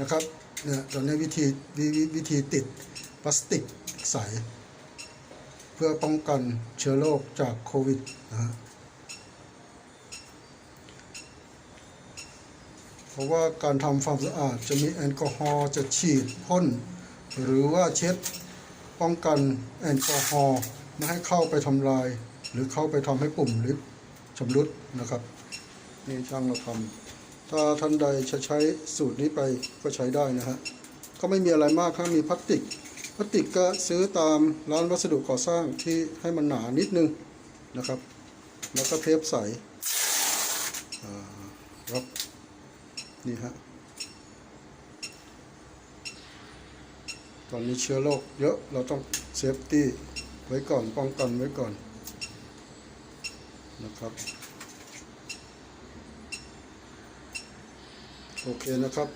นะครับเนี่ยตอนนี้วิธีวิวิวิธีติดพลาสติกใส เพื่อป้องกันเชื้อโรคจากโควิดนะฮะเพราะว่าการทำความสะอาดจะมีแอลกอฮอล์จะฉีดพ่นหรือว่าเช็ดป้องกันแอลกอฮอล์ไม่ให้เข้าไปทำลาย หรือเข้าไปทำให้ปุ่มลิฟต์ชำรุดนะครับนี่ช่างเราทำ ถ้าท่านใดจะใช้สูตรนี้ไปก็ใช้ได้นะฮะก็ไม่มีอะไรมากครับมีพลาสติกพลาสติกก็ซื้อตามร้านวัสดุก่อสร้างที่ให้มันหนานิดนึงนะครับ แล้วก็เทปใสครับนี่ฮะตอนนี้เชื้อโรคเยอะเราต้องเซฟตี้ไว้ก่อนป้องกันไว้ก่อนนะครับ โอเคนะครับ